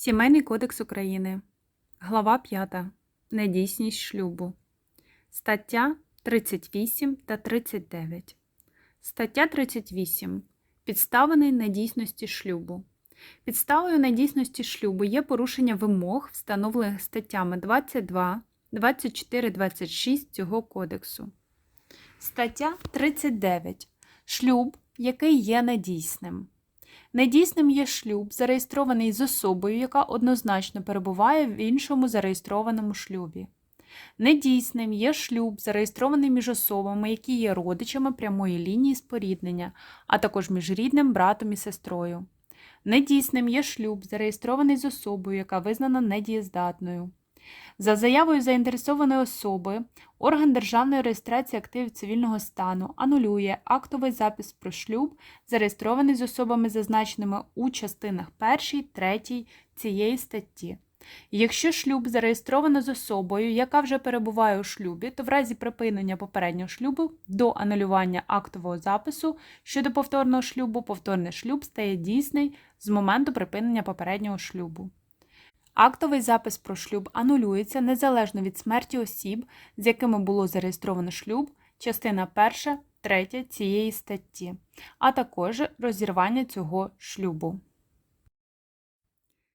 Сімейний кодекс України. Глава 5. Недійсність шлюбу. Стаття 38 та 39. Стаття 38. Підстави недійсності шлюбу. Підставою недійсності шлюбу є порушення вимог, встановлених статтями 22, 24, 26 цього кодексу. Стаття 39. Шлюб, який є недійсним. Недійсним є шлюб, зареєстрований з особою, яка однозначно перебуває в іншому зареєстрованому шлюбі. Недійсним є шлюб, зареєстрований між особами, які є родичами прямої лінії споріднення, а також між рідним братом і сестрою. Недійсним є шлюб, зареєстрований з особою, яка визнана недієздатною. За заявою заінтересованої особи, орган державної реєстрації активів цивільного стану анулює актовий запис про шлюб, зареєстрований з особами, зазначеними у частинах 1, 3 цієї статті. Якщо шлюб зареєстровано з особою, яка вже перебуває у шлюбі, то в разі припинення попереднього шлюбу до анулювання актового запису щодо повторного шлюбу, повторний шлюб стає дійсний з моменту припинення попереднього шлюбу. Актовий запис про шлюб анулюється незалежно від смерті осіб, з якими було зареєстровано шлюб, частина 1, 3 цієї статті, а також розірвання цього шлюбу.